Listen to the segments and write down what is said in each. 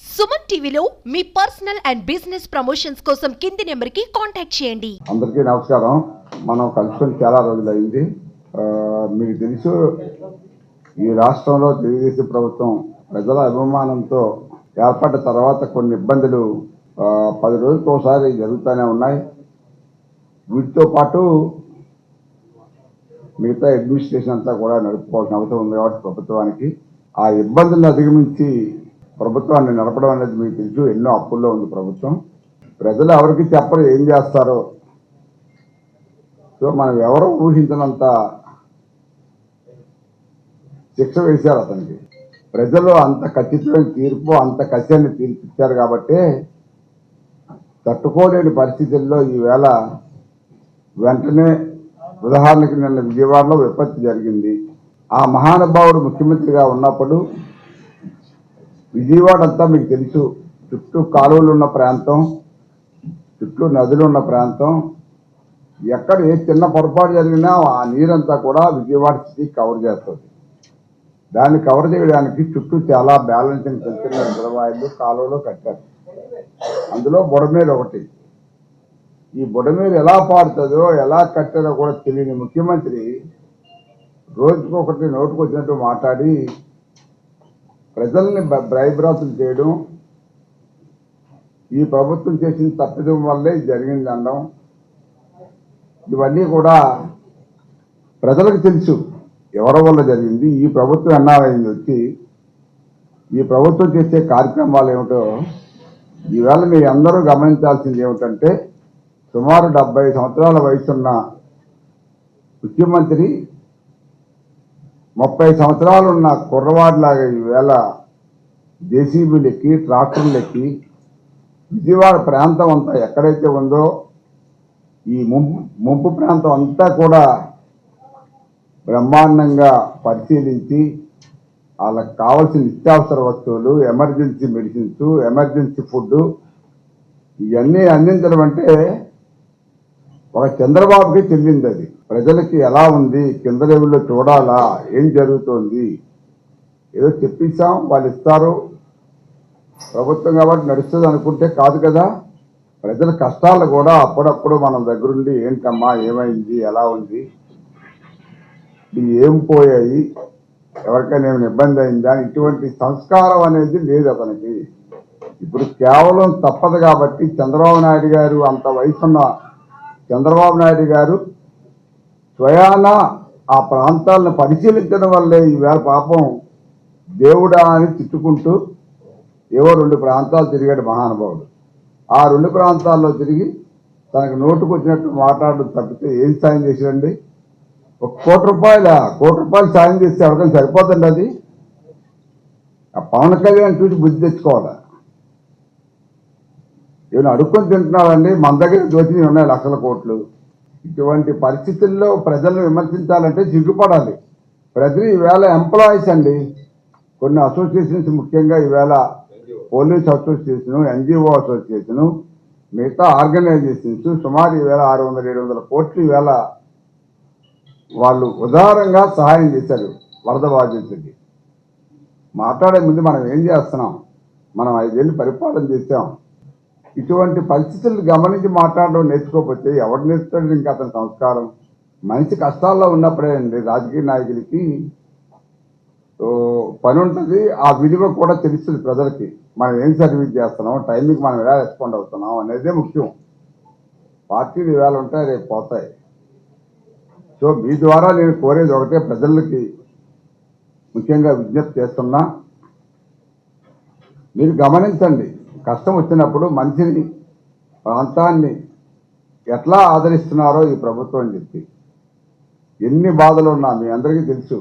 సుమన్ టీవీలో మీ personal and business promotions కోసం కింది నెంబర్కి కాంటాక్ట్ చేయండి. అందరికీ నమస్కారం. మనం కలుసుకొని చాలా రోజులైంది. అయింది మీకు తెలుసు ఈ రాష్ట్రంలో తెలుగుదేశం ప్రభుత్వం ప్రజల అభిమానంతో ఏర్పడ్డ తర్వాత కొన్ని ఇబ్బందులు పది రోజులకు ఒకసారి జరుగుతూనే ఉన్నాయి. వీటితో పాటు మిగతా అడ్మినిస్ట్రేషన్ అంతా కూడా నడుపుకోవాల్సిన అవసరం ఉంది కాబట్టి ప్రభుత్వానికి. ఆ ఇబ్బందులను అధిగమించి ప్రభుత్వాన్ని నడపడం అనేది మీకు తెలుసు ఎన్నో అప్పుల్లో ఉంది ప్రభుత్వం. ప్రజలు ఎవరికి చెప్పరు ఏం చేస్తారో. సో మనం ఎవరు ఊహించినంత శిక్ష వేశారు అతనికి. ప్రజలు అంత ఖచ్చితమైన తీర్పు అంత కష్టాన్ని తీర్పిచ్చారు కాబట్టి తట్టుకోలేని పరిస్థితుల్లో ఈవేళ వెంటనే ఉదాహరణకి నిన్న విజయవాడలో విపత్తు జరిగింది. ఆ మహానుభావుడు ముఖ్యమంత్రిగా ఉన్నప్పుడు విజయవాడ అంతా మీకు తెలుసు. చుట్టూ కాలువలు ఉన్న ప్రాంతం చుట్టూ నదులు ఉన్న ప్రాంతం. ఎక్కడ ఏ చిన్న పొరపాటు జరిగినా ఆ నీరంతా కూడా విజయవాడ సిటీ కవర్ చేస్తుంది. దాన్ని కవర్ చేయడానికి చుట్టూ చాలా బ్యాలెన్సింగ్ చిన్న చిన్న రిజర్వాయర్లు కాలువలు కట్టారు. అందులో బుడమేరు ఒకటి. ఈ బుడమేరు ఎలా పారుతుందో ఎలా కట్టారో కూడా తెలియని ముఖ్యమంత్రి రోజుకొకటి నోటుకొచ్చినట్టు మాట్లాడి ప్రజల్ని భ- చేయడం ఈ ప్రభుత్వం చేసిన తప్పిదం వల్లే జరిగింది అనడం ఇవన్నీ కూడా ప్రజలకు తెలుసు. ఎవరి వల్ల జరిగింది? ఈ ప్రభుత్వం ఎన్నారైంది వచ్చి? ఈ ప్రభుత్వం చేసే కార్యక్రమాలు ఏమిటో? ఈవేళ మీ అందరూ గమనించాల్సింది ఏమిటంటే సుమారు డెబ్బై సంవత్సరాల వయసున్న ముఖ్యమంత్రి ముప్పై సంవత్సరాలు ఉన్న కుర్రవాడిలాగా ఈవేళ జేసీబీలు ఎక్కి ట్రాక్టర్లు ఎక్కి విజయవాడ ప్రాంతం అంతా ఎక్కడైతే ఉందో ఈ ముంపు ముంపు ప్రాంతం అంతా కూడా బ్రహ్మాండంగా పరిశీలించి వాళ్ళకి కావాల్సిన నిత్యావసర వస్తువులు ఎమర్జెన్సీ మెడిసిన్స్ ఎమర్జెన్సీ ఫుడ్ ఇవన్నీ అందించడం అంటే ఒక చంద్రబాబుకి చెల్లింది అది. ప్రజలకి ఎలా ఉంది? కింద లెవెల్లో చూడాలా? ఏం జరుగుతోంది? ఏదో చెప్పిస్తాం వాళ్ళు ఇస్తారు. ప్రభుత్వం కాబట్టి నడుస్తుంది అనుకుంటే కాదు కదా. ప్రజల కష్టాలు కూడా అప్పుడప్పుడు మనం దగ్గరుండి ఏంటమ్మా ఏమైంది ఎలా ఉంది? ఇవి ఏం పోయాయి? ఎవరికైనా ఏమైనా ఇబ్బంది అయిందా? ఇటువంటి సంస్కారం అనేది లేదు అతనికి. ఇప్పుడు కేవలం తప్పదు కాబట్టి చంద్రబాబు నాయుడు గారు అంత వయసున్న చంద్రబాబు నాయుడు గారు స్వయాన ఆ ప్రాంతాలను పరిశీలించడం వల్లే ఈవేళ పాపం దేవుడా అని తిట్టుకుంటూ ఏవో రెండు ప్రాంతాలు తిరిగాడు మహానుభావుడు. ఆ రెండు ప్రాంతాల్లో తిరిగి తనకు నోటుకు వచ్చినట్టు మాట్లాడడం తప్పితే ఏం సాయం చేశాడండి? ఒక కోటి రూపాయల కోటి రూపాయలు సాయం చేస్తే ఎవరికైనా సరిపోతుంది అది? ఆ పవన్ కళ్యాణ్ చూసి బుద్ధి తెచ్చుకోవాలా? ఈయన అడుక్కొని తింటున్నారండి? మన దగ్గర దోచినవి ఉన్నాయి లక్షల కోట్లు. ఇటువంటి పరిస్థితుల్లో ప్రజలను విమర్శించాలంటే సిగ్గుపడాలి. ప్రజలు ఈవేళ ఎంప్లాయీస్ అండి. కొన్ని అసోసియేషన్స్ ముఖ్యంగా ఈవేళ పోలీస్ అసోసియేషన్ ఎన్జిఓ అసోసియేషన్ మిగతా ఆర్గనైజేషన్స్ సుమారు ఈవేళ ఆరు వందల ఏడు వందల కోట్లు ఈవేళ వాళ్ళు ఉదారంగా సహాయం చేశారు వరద బాధితుడికి మాట్లాడే ముందు మనం ఏం చేస్తున్నాం? మనం ఐదేళ్ళు పరిపాలన చేసాం ఇటువంటి పరిస్థితులు గమనించి మాట్లాడడం నేర్చుకోకపోతే ఎవరు నేర్చుకోండి ఇంకా అతని సంస్కారం? మనిషి కష్టాల్లో ఉన్నప్పుడే అండి రాజకీయ నాయకులకి పని ఉంటుంది ఆ విలువ కూడా తెలుస్తుంది ప్రజలకి. మనం ఏం సర్వీస్ చేస్తున్నాం టైంకి మనం ఎలా రెస్పాండ్ అవుతున్నాం అనేదే ముఖ్యం. పార్టీలు ఇవాళ ఉంటాయి రేపు పోతాయి. సో మీ ద్వారా నేను కోరేది ఒకటే ప్రజలకి ముఖ్యంగా విజ్ఞప్తి చేస్తున్నా. మీరు గమనించండి కష్టం వచ్చినప్పుడు మనిషిని ప్రాంతాన్ని ఎట్లా ఆదరిస్తున్నారో ఈ ప్రభుత్వం చెప్పి. ఎన్ని బాధలు ఉన్నా మీ అందరికీ తెలుసు.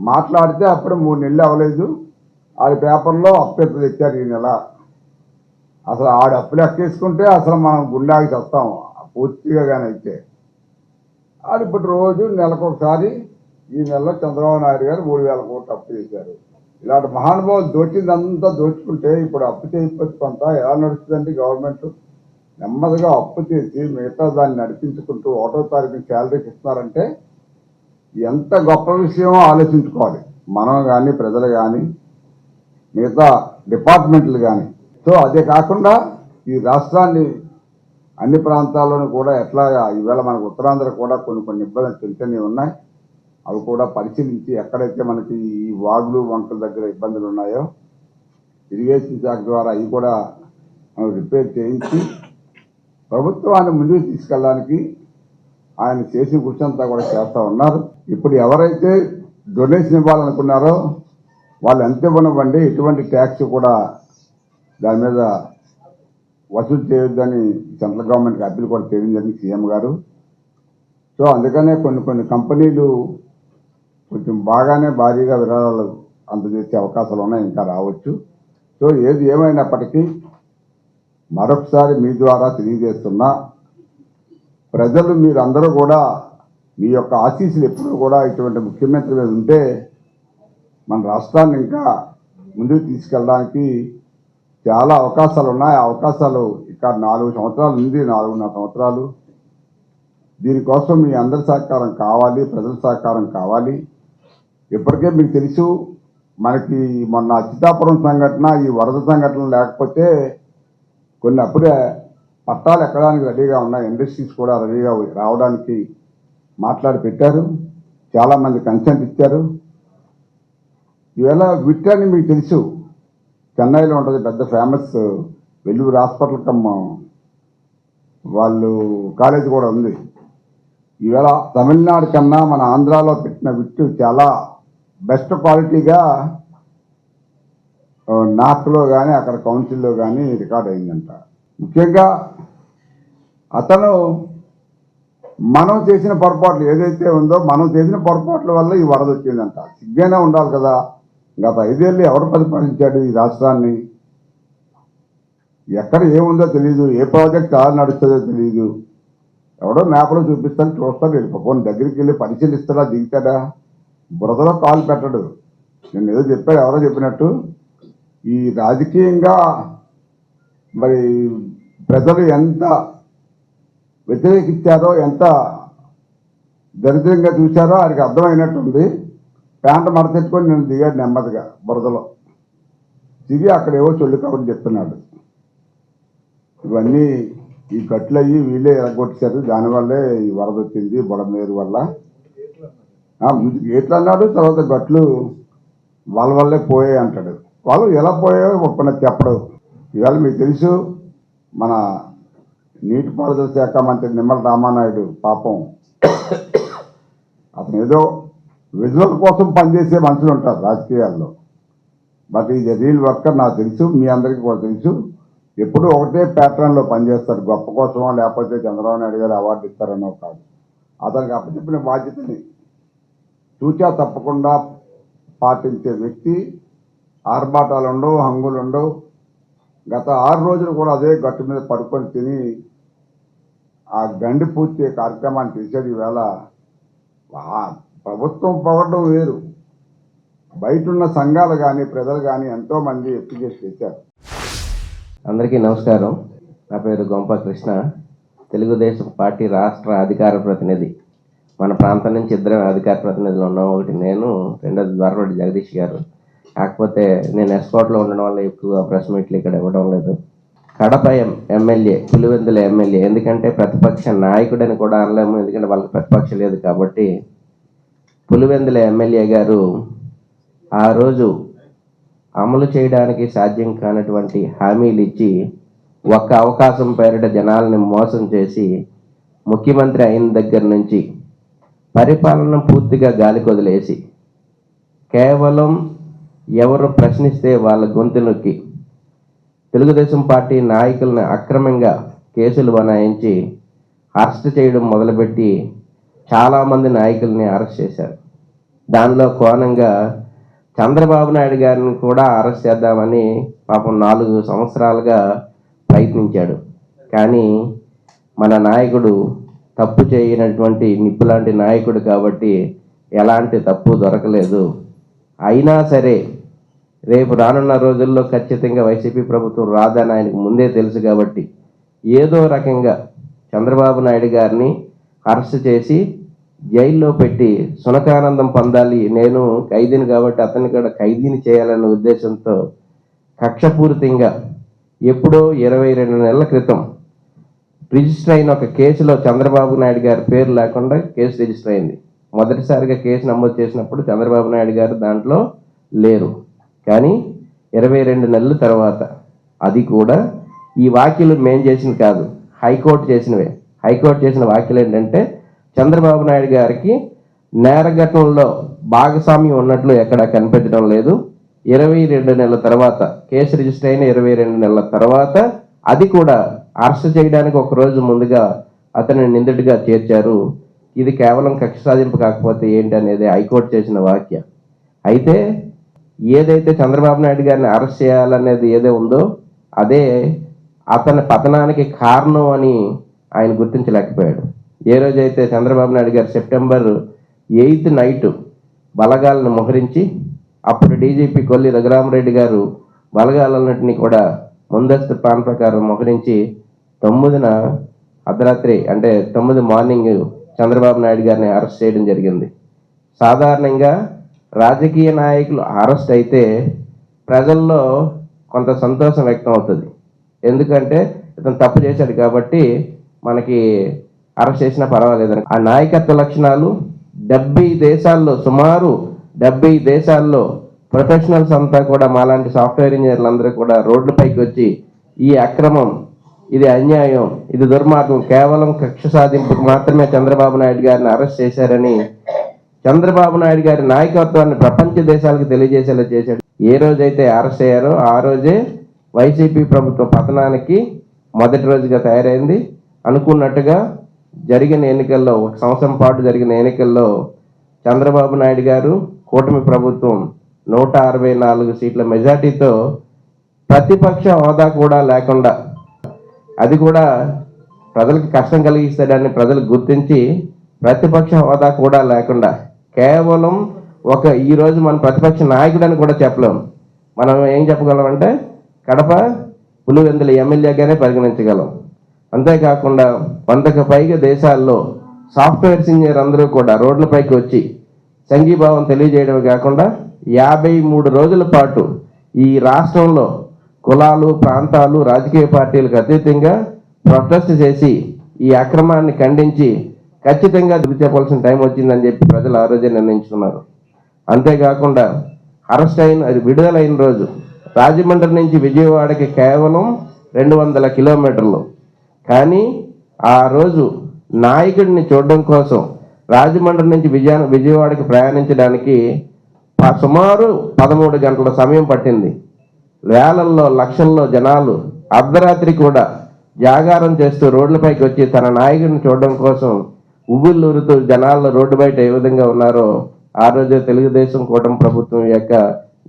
మాట్లాడితే అప్పుడు మూడు నెలలు అవ్వలేదు. ఆడి పేపర్లో అప్పెత్త తెచ్చారు ఈ నెల? అసలు ఆడు అప్పులు ఎక్కేసుకుంటే అసలు మనం గుండాకి చేస్తాం పూర్తిగా కానీ అయితే. ఆడిప్పటి ఇప్పుడు రోజు నెలకొకసారి ఈ నెలలో చంద్రబాబు నాయుడు గారు మూడు వేల కోట్లు అప్పు చేశారు. ఇలాంటి మహానుభావులు దోచిందంతా దోచుకుంటే ఇప్పుడు అప్పు చేయకపోతే కొంత ఎలా నడుస్తుందండి గవర్నమెంట్? నెమ్మదిగా అప్పు చేసి మిగతా దాన్ని నడిపించుకుంటూ ఒకటో తారీఖు శాలరీకి ఇస్తున్నారంటే ఎంత గొప్ప విషయమో ఆలోచించుకోవాలి. మనం కానీ ప్రజలు కానీ మిగతా డిపార్ట్మెంట్లు కానీ సో అదే కాకుండా ఈ రాష్ట్రాన్ని అన్ని ప్రాంతాల్లోనూ కూడా ఎట్లా ఈవేళ మనకు ఉత్తరాంధ్ర కూడా కొన్ని కొన్ని ఇబ్బందులు తెలిసినవి ఉన్నాయి. అవి కూడా పరిశీలించి ఎక్కడైతే మనకి ఈ వాగులు వంకల దగ్గర ఇబ్బందులు ఉన్నాయో ఇరిగేషన్ శాఖ ద్వారా అవి కూడా మనం రిపేర్ చేయించి ప్రభుత్వాన్ని ముందుకు తీసుకెళ్ళడానికి ఆయన చేసిన కృషి అంతా కూడా చేస్తూ ఉన్నారు. ఇప్పుడు ఎవరైతే డొనేషన్ ఇవ్వాలనుకున్నారో వాళ్ళు ఎంత ఇవ్వనివ్వండి ఎటువంటి ట్యాక్స్ కూడా దాని మీద వసూలు చేయొద్దని సెంట్రల్ గవర్నమెంట్కి అప్పీల్ కూడా చేయడం జరిగింది సీఎం గారు. సో అందుకనే కొన్ని కొన్ని కంపెనీలు కొంచెం బాగానే భారీగా విరాళాలు అందజేసే అవకాశాలు ఉన్నాయి ఇంకా రావచ్చు. సో ఏది ఏమైనప్పటికీ మరొకసారి మీ ద్వారా తెలియజేస్తున్నా ప్రజలు మీరందరూ కూడా మీ యొక్క ఆశీస్సులు ఎప్పుడూ కూడా ఇటువంటి ముఖ్యమంత్రి మీద ఉంటే మన రాష్ట్రాన్ని ఇంకా ముందుకు తీసుకెళ్ళడానికి చాలా అవకాశాలు ఉన్నాయి. ఆ అవకాశాలు ఇంకా నాలుగు సంవత్సరాలు ఉంది నాలుగున్నర సంవత్సరాలు. దీనికోసం మీ అందరి సహకారం కావాలి ప్రజల సహకారం కావాలి. ఇప్పటికే మీకు తెలుసు మనకి మొన్న చిత్తాపురం సంఘటన ఈ వరద సంఘటన లేకపోతే కొన్ని అప్పుడే పట్టాలు ఎక్కడానికి రెడీగా ఉన్నాయి ఇండస్ట్రీస్ కూడా రెడీగా రావడానికి మాట్లాడి పెట్టారు చాలామంది కన్సెంట్ ఇచ్చారు. ఈవేళ విట్టాన్ని మీకు తెలుసు చెన్నైలో ఉంటుంది పెద్ద ఫేమస్ వెల్లూరు హాస్పిటల్ కమ్మ వాళ్ళు కాలేజ్ కూడా ఉంది. ఈవేళ తమిళనాడు కన్నా మన ఆంధ్రాలో పెట్టిన విట్టు చాలా బెస్ట్ క్వాలిటీగా నార్త్లో కానీ అక్కడ కౌన్సిల్లో కానీ రికార్డ్ అయిందంట. ముఖ్యంగా అతను మనం చేసిన పొరపాట్లు ఏదైతే ఉందో మనం చేసిన పొరపాట్ల వల్ల ఈ వరద వచ్చిందంట. సిగ్గైనా ఉండాలి కదా. గత ఐదేళ్ళు ఎవరు పరిపాలించాడు ఈ రాష్ట్రాన్ని? ఎక్కడ ఏముందో తెలియదు ఏ ప్రాజెక్ట్ ఎలా నడుస్తుందో తెలియదు ఎవడో మ్యాప్లో చూపిస్తాను చూస్తాడు వెళ్ళిపోయి దగ్గరికి వెళ్ళి పరిశీలిస్తాడా దిగుతాడా? బురదలో కాలు పెట్టడు. నేను ఏదో చెప్పాడు ఎవరో చెప్పినట్టు. ఈ రాజకీయంగా మరి ప్రజలు ఎంత వ్యతిరేకించారో ఎంత దరిద్రంగా చూశారో ఆయనకి అర్థమైనట్టుంది. ప్యాంట మడతెట్టుకొని నేను దిగాడు నెమ్మదిగా బురదలో. దిగి అక్కడ ఏవో చొల్లు కబుర్లు చెప్తున్నాడు. ఇవన్నీ ఈ గట్లు వీళ్ళే ఎరగొట్టేశారు. దానివల్లే ఈ వరద వచ్చింది బుడమేరు వల్ల. గేట్లు అన్నాడు తర్వాత గట్లు వాళ్ళ వల్లే పోయాయి అంటాడు. వాళ్ళు ఎలా పోయాయో ఒప్పన చెప్పడు. ఇవాళ మీకు తెలుసు మన నీటిపారుదల శాఖ మంత్రి నిమ్మల రామానాయుడు పాపం అతను ఏదో విజువల్ కోసం పనిచేసే మనుషులు ఉంటారు రాజకీయాల్లో. బట్ ఈజ్ రీల్ వర్కర్ నాకు తెలుసు మీ అందరికీ కూడా తెలుసు. ఎప్పుడూ ఒకటే ప్యాటర్న్లో పనిచేస్తారు. గొప్ప కోసమో లేకపోతే చంద్రబాబు నాయుడు గారు అవార్డు ఇస్తారనో కాదు. అతనికి అప్పచెప్పిన బాధ్యతని తూచా తప్పకుండా పాటించే వ్యక్తి. ఆర్భాటాలు ఉండవు హంగులు ఉండవు. గత ఆరు రోజులు కూడా అదే గట్టు మీద పడుకొని తిని ఆ గండి పూర్తి కార్యక్రమాన్ని చేసేది ఈవేళ. ప్రభుత్వం పొగడం వేరు. బయట ఉన్న సంఘాలు కానీ ప్రజలు కానీ ఎంతో మంది ఇచ్చారు చేశారు. అందరికీ నమస్కారం. నా పేరు గొంప కృష్ణ. తెలుగుదేశం పార్టీ రాష్ట్ర అధికార ప్రతినిధి. మన ప్రాంతం నుంచి ఇద్దరు అధికార ప్రతినిధులు ఉన్నాం. ఒకటి నేను రెండోది ద్వారపడి జగదీష్ గారు. కాకపోతే నేను ఎస్కోట్లో ఉండడం వల్ల ఎక్కువ ప్రెస్ మీట్లు ఇక్కడ ఇవ్వడం లేదు. Kadapa MLA Pulivendula MLA. ఎందుకంటే ప్రతిపక్ష నాయకుడని కూడా అనలేము. ఎందుకంటే వాళ్ళకి ప్రతిపక్ష లేదు కాబట్టి పులివెందుల ఎమ్మెల్యే గారు ఆ రోజు అమలు చేయడానికి సాధ్యం కానటువంటి హామీలు ఇచ్చి ఒక్క అవకాశం పేరిట జనాల్ని మోసం చేసి ముఖ్యమంత్రి అయిన దగ్గర నుంచి పరిపాలన పూర్తిగా గాలి కొదిలేసి కేవలం ఎవరు ప్రశ్నిస్తే వాళ్ళ గొంతు నొక్కి తెలుగుదేశం పార్టీ నాయకులను అక్రమంగా కేసులు బనాయించి అరెస్ట్ చేయడం మొదలుపెట్టి చాలామంది నాయకుల్ని అరెస్ట్ చేశారు. దానిలో కోణంగా చంద్రబాబు నాయుడు గారిని కూడా అరెస్ట్ చేద్దామని పాపం నాలుగు సంవత్సరాలుగా ప్రయత్నించాడు. కానీ మన నాయకుడు తప్పు చేయనటువంటి నిప్పులాంటి నాయకుడు కాబట్టి ఎలాంటి తప్పు దొరకలేదు. అయినా సరే రేపు రానున్న రోజుల్లో ఖచ్చితంగా వైసీపీ ప్రభుత్వం రాదని ఆయనకు ముందే తెలుసు కాబట్టి ఏదో రకంగా చంద్రబాబు నాయుడు గారిని అరెస్ట్ చేసి జైల్లో పెట్టి సునకానందం పొందాలి నేను ఖైదీని కాబట్టి అతన్ని కూడా ఖైదీని చేయాలన్న ఉద్దేశంతో కక్షపూరితంగా ఎప్పుడో ఇరవై రెండు నెలల క్రితం రిజిస్టర్ అయిన ఒక కేసులో చంద్రబాబు నాయుడు గారి పేరు లేకుండా కేసు రిజిస్టర్ అయింది. మొదటిసారిగా కేసు నమోదు చేసినప్పుడు చంద్రబాబు నాయుడు గారు దాంట్లో లేరు. కానీ ఇరవై రెండు నెలల తర్వాత అది కూడా ఈ వ్యాఖ్యలు మేం చేసింది కాదు హైకోర్టు చేసినవే. హైకోర్టు చేసిన వ్యాఖ్యలు ఏంటంటే చంద్రబాబు నాయుడు గారికి నేరఘటనలో భాగస్వామ్యం ఉన్నట్లు ఎక్కడా కనిపించడం లేదు. ఇరవై రెండు నెలల తర్వాత కేసు రిజిస్టర్ అయిన ఇరవై రెండు నెలల తర్వాత అది కూడా అరెస్ట్ చేయడానికి ఒక రోజు ముందుగా అతన్ని నిందితుడిగా చేర్చారు. ఇది కేవలం కక్ష సాధింపు కాకపోతే ఏంటి అనేది హైకోర్టు చేసిన వాక్య అయితే ఏదైతే చంద్రబాబు నాయుడు గారిని అరెస్ట్ చేయాలనేది ఏదో ఉందో అదే అతని పతనానికి కారణం అని ఆయన గుర్తించలేకపోయాడు. ఏ రోజైతే చంద్రబాబు నాయుడు గారు సెప్టెంబర్ ఎయిత్ నైట్ బలగాలను మోహరించి అప్పుడు డీజీపీ కొల్లి రఘురామరెడ్డి గారు బలగాలన్నింటినీ కూడా ముందస్తు ప్లాన్ ప్రకారం మోహరించి తొమ్మిదిన అర్ధరాత్రి అంటే తొమ్మిది మార్నింగ్ చంద్రబాబు నాయుడు గారిని అరెస్ట్ చేయడం జరిగింది. సాధారణంగా రాజకీయ నాయకులు అరెస్ట్ అయితే ప్రజల్లో కొంత సంతోషం వ్యక్తం అవుతుంది. ఎందుకంటే ఇతను తప్పు చేశాడు కాబట్టి మనకి అరెస్ట్ చేసినా పర్వాలేదని. ఆ నాయకత్వ లక్షణాలు డెబ్బై దేశాల్లో సుమారు డెబ్బై దేశాల్లో ప్రొఫెషనల్స్ అంతా కూడా మాలాంటి సాఫ్ట్వేర్ ఇంజనీర్లందరూ కూడా రోడ్లపైకి వచ్చి ఈ అక్రమం ఇది అన్యాయం ఇది దుర్మార్గం. కేవలం కక్ష సాధింపుకు మాత్రమే చంద్రబాబు నాయుడు గారిని అరెస్ట్ చేశారని చంద్రబాబు నాయుడు గారి నాయకత్వాన్ని ప్రపంచ దేశాలకు తెలియజేసేలా చేశాడు. ఏ రోజైతే అరెస్ట్ అయ్యారో ఆ రోజే వైసీపీ ప్రభుత్వ పతనానికి మొదటి రోజుగా తయారైంది. అనుకున్నట్టుగా జరిగిన ఎన్నికల్లో ఒక సంవత్సరం పాటు జరిగిన ఎన్నికల్లో చంద్రబాబు నాయుడు గారు కూటమి ప్రభుత్వం నూట అరవై నాలుగు సీట్ల మెజార్టీతో ప్రతిపక్ష హోదా కూడా లేకుండా అది కూడా ప్రజలకు కష్టం కలిగిస్తాడని ప్రజలు గుర్తించి ప్రతిపక్ష హోదా కూడా లేకుండా కేవలం ఒక ఈరోజు మన ప్రతిపక్ష నాయకుడని కూడా చెప్పలేం. మనం ఏం చెప్పగలం అంటే కడప పులివెందుల ఎమ్మెల్యేగానే పరిగణించగలం. అంతేకాకుండా వందకు పైగా దేశాల్లో సాఫ్ట్వేర్ ఇంజనీర్ అందరూ కూడా రోడ్లపైకి వచ్చి సంఘీభావం తెలియజేయడమే కాకుండా యాభై మూడు రోజుల పాటు ఈ రాష్ట్రంలో కులాలు ప్రాంతాలు రాజకీయ పార్టీలకు అతీతంగా ప్రొటెస్ట్ చేసి ఈ అక్రమాన్ని ఖండించి ఖచ్చితంగా దిగు చెప్పాల్సిన టైం వచ్చిందని చెప్పి ప్రజలు ఆ రోజే నిర్ణయించుకున్నారు. అంతేకాకుండా అరెస్ట్ అయిన అది విడుదలైన రోజు రాజమండ్రి నుంచి విజయవాడకి కేవలం రెండు వందల కిలోమీటర్లు. కానీ ఆ రోజు నాయకుడిని చూడడం కోసం రాజమండ్రి నుంచి విజయ విజయవాడకి ప్రయాణించడానికి సుమారు పదమూడు గంటల సమయం పట్టింది. వేలల్లో లక్షల్లో జనాలు అర్ధరాత్రి కూడా జాగారం చేస్తూ రోడ్లపైకి వచ్చి తన నాయకుడిని చూడడం కోసం ఉవ్విళ్ళూరుతూ జనాల్లో రోడ్డు బయట ఏ విధంగా ఉన్నారో ఆ రోజే తెలుగుదేశం కూటమి ప్రభుత్వం యొక్క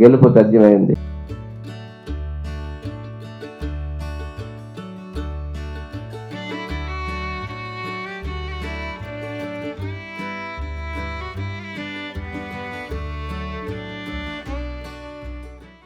గెలుపు తథ్యమైంది.